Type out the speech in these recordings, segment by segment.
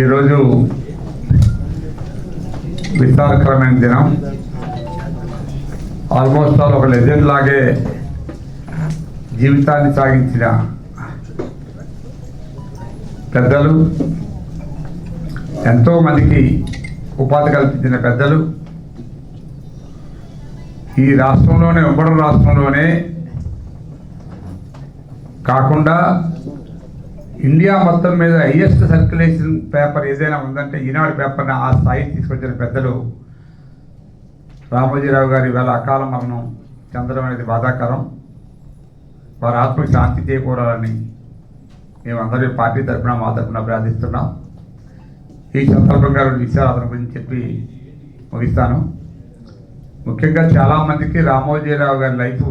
ఈరోజు విస్తారకరమైన దినం. Almost all ఒక లెజెండ్ లాగే జీవితాన్ని సాగించిన పెద్దలు ఎంతోమందికి ఉపాధి కల్పించిన పెద్దలు. ఈ రాష్ట్రంలోనే ఉమ్మడి రాష్ట్రంలోనే కాకుండా ఇండియా మొత్తం మీద హైయెస్ట్ సర్క్యులేషన్ పేపర్ ఏదైనా ఉందంటే ఈనాడు పేపర్ని ఆ స్థాయికి తీసుకొచ్చిన పెద్దలు రామోజీరావు గారి వేళ అకాల మరణం చెందడం అనేది బాధాకరం. వారి ఆత్మకి శాంతి చేకూరాలని మేమందరూ పార్టీ తరఫున మా తరఫున ప్రార్థిస్తున్నాం. ఈ సందర్భంగా రెండు విషయాలు అతని గురించి చెప్పి ముగిస్తాను. ముఖ్యంగా చాలామందికి రామోజీరావు గారి లైఫ్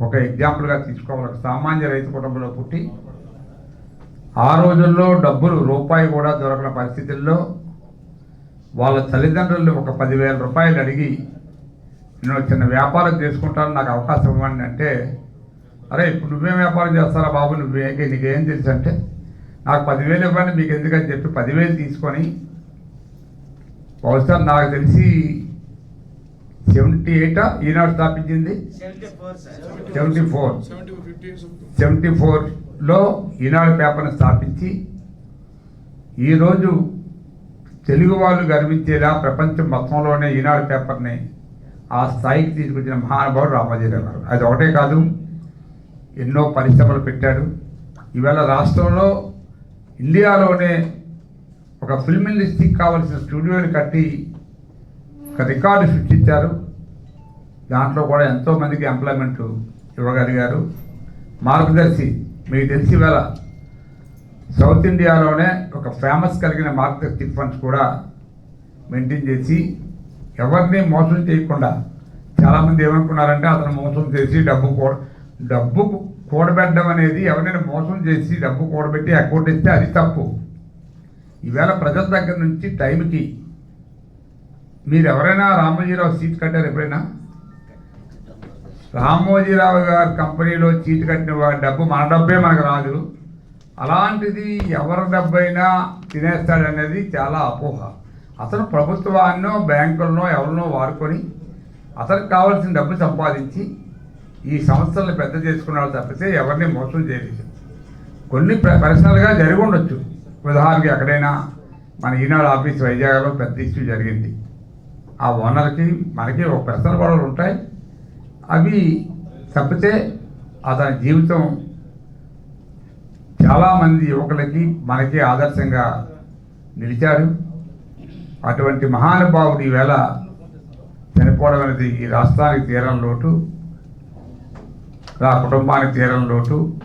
ఒక ఎగ్జాంపుల్గా తీసుకోవాలి. ఒక సామాన్య రైతు కుటుంబంలో పుట్టి ఆ రోజుల్లో డబ్బులు రూపాయి కూడా దొరకని పరిస్థితుల్లో వాళ్ళ తల్లిదండ్రులు ఒక పదివేల రూపాయలు అడిగి నేను చిన్న వ్యాపారం చేసుకుంటాను నాకు అవకాశం ఇవ్వండి అంటే అరే ఇప్పుడు నువ్వేం వ్యాపారం చేస్తారా బాబు? నువ్వేం నీకేం తెలుసు? అంటే నాకు పదివేలు ఇవ్వండి మీకు ఎందుకని చెప్పి పదివేలు తీసుకొని బహుశా నాకు తెలిసి సెవెంటీ ఎయిటా ఈనాడు స్థాపించింది? సెవెంటీ ఫోర్ సెవెంటీ లో ఈనాడు పేపర్ని స్థాపించి ఈరోజు తెలుగు వాళ్ళు గర్వించేలా ప్రపంచం మొత్తంలోనే ఈనాడు పేపర్ని ఆ స్థాయికి తీసుకొచ్చిన మహానుభావుడు రామాజీరావు గారు. అది ఒకటే కాదు ఎన్నో పరిశ్రమలు పెట్టాడు. ఈవేళ రాష్ట్రంలో ఇండియాలోనే ఒక ఫిల్మ్ ఇండస్ట్రీకి కావాల్సిన స్టూడియోని కట్టి ఒక రికార్డు సృష్టించారు. దాంట్లో కూడా ఎంతోమందికి ఎంప్లాయ్మెంట్ ఇవ్వగలిగారు. మార్గదర్శి మీకు తెలిసి వేళ సౌత్ ఇండియాలోనే ఒక ఫేమస్ కలిగిన మార్కెట్ మార్గదర్శి ఫండ్స్ కూడా మెయింటైన్ చేసి ఎవరిని మోసం చేయకుండా చాలామంది ఏమనుకున్నారంటే అతను మోసం చేసి డబ్బు కూ డబ్బు కూడబెట్టడం అనేది ఎవరినైనా మోసం చేసి డబ్బు కూడబెట్టి అకౌంట్ ఇస్తే అది తప్పు. ఈవేళ ప్రజల దగ్గర నుంచి టైంకి మీరు ఎవరైనా రామోజీరావు సీట్ కట్టారు ఎప్పుడైనా? రామోజీరావు గారి కంపెనీలో చీటి కట్టిన వాడి డబ్బు మన డబ్బే మనకు రాదు. అలాంటిది ఎవరి డబ్బైనా తినేస్తాడనేది చాలా అపోహ. అతను ప్రభుత్వాన్నో బ్యాంకులనో ఎవరినో వాడుకొని అతనికి కావాల్సిన డబ్బు సంపాదించి ఈ సంస్థలను పెద్ద చేసుకున్నాడు తప్పితే ఎవరిని మోసం చేయలేదు. కొన్ని ప్ర- పర్సనల్గా జరిగి ఉండొచ్చు. ఉదాహరణకి ఎక్కడైనా మన ఈనాడు ఆఫీస్ వైజాగ్లో పెద్ద ఇష్యూ జరిగింది. ఆ ఓనర్కి మనకి ఒక పర్సనల్ గొడవలు ఉంటాయి. అవి తప్పితే అతని జీవితం చాలామంది యువకులకి మనకి ఆదర్శంగా నిలిచాడు అటువంటి మహానుభావుడు ఈవేళ చనిపోవడం అనేది ఈ రాష్ట్రానికి తీరం లోటు. ఆ కుటుంబానికి తీరం లోటు.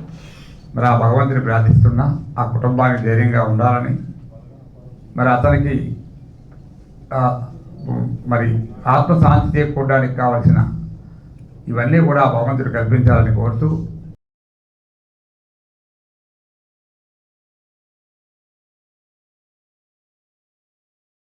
మరి ఆ భగవంతుని ప్రార్థిస్తున్నా ఆ కుటుంబానికి ధైర్యంగా ఉండాలని. మరి అతనికి మరి ఆత్మశాంతి చేకూడడానికి కావలసిన ఇవన్నీ కూడా భగవంతుడు కల్పించాలని కోరుతూ